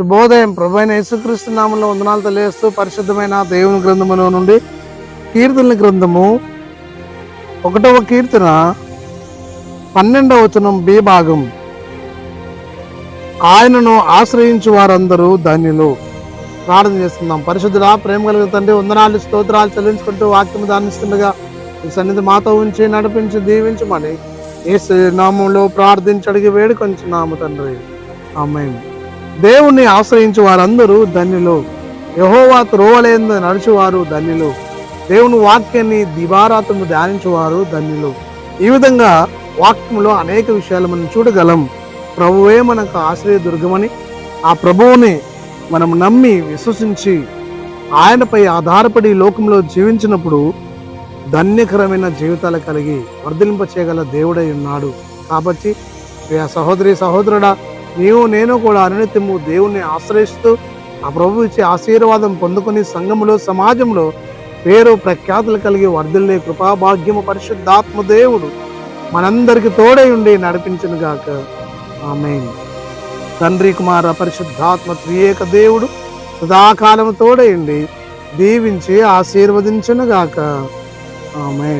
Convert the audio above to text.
శుభోదయం ప్రభు యేసుక్రీస్తు నామంలో వందనాలు తెలియజేస్తూ పరిశుద్ధమైన దేవుని గ్రంథములో నుండి కీర్తనల గ్రంథము ఒకటవ కీర్తన పన్నెండవ వచనం బి భాగం. ఆయనను ఆశ్రయించు వారందరూ ధన్యులు. ప్రార్థన చేస్తున్నాం. పరిశుద్ధుడా ప్రేమ కలిగిన తండ్రి వందనాలు స్తోత్రాలు చెల్లించుకుంటూ వాక్యం దానిస్తుండగా ఈ సన్నిధి మాతో ఉంచి నడిపించి దీవించమని ఏ నామంలో ప్రార్థించి అడిగి వేడుకొంచున్నాము తండ్రి. అమ్మాయిని దేవుణ్ణి ఆశ్రయించు వారందరూ ధన్యులు. యహోవా త్రోవలేందు నడుచువారు ధన్యులు. దేవుని వాక్యాన్ని దివారాతము ధ్యానించువారు ధన్యులు. ఈ విధంగా వాక్యంలో అనేక విషయాలు మనం చూడగలం. ప్రభువే మనకు ఆశ్రయ దుర్గమని ఆ ప్రభువుని మనం నమ్మి విశ్వసించి ఆయనపై ఆధారపడి లోకంలో జీవించినప్పుడు ధన్యకరమైన జీవితాలు కలిగి వర్ధిలింప చేయగల దేవుడై ఉన్నాడు. కాబట్టి సహోదరి సహోదరుడా నీవు నేను కూడా అనునిత్యము దేవుణ్ణి ఆశ్రయిస్తూ ఆ ప్రభు ఇచ్చే ఆశీర్వాదం పొందుకుని సంఘములో సమాజంలో పేరు ప్రఖ్యాతులు కలిగి వర్ధిల్లే కృపాభాగ్యము పరిశుద్ధాత్మ దేవుడు మనందరికి తోడై ఉండి నడిపించను గాక. ఆమె తండ్రి కుమార పరిశుద్ధాత్మ త్రియేక దేవుడు సదాకాలము తోడై ఉండి దీవించి ఆశీర్వదించను గాక. ఆమె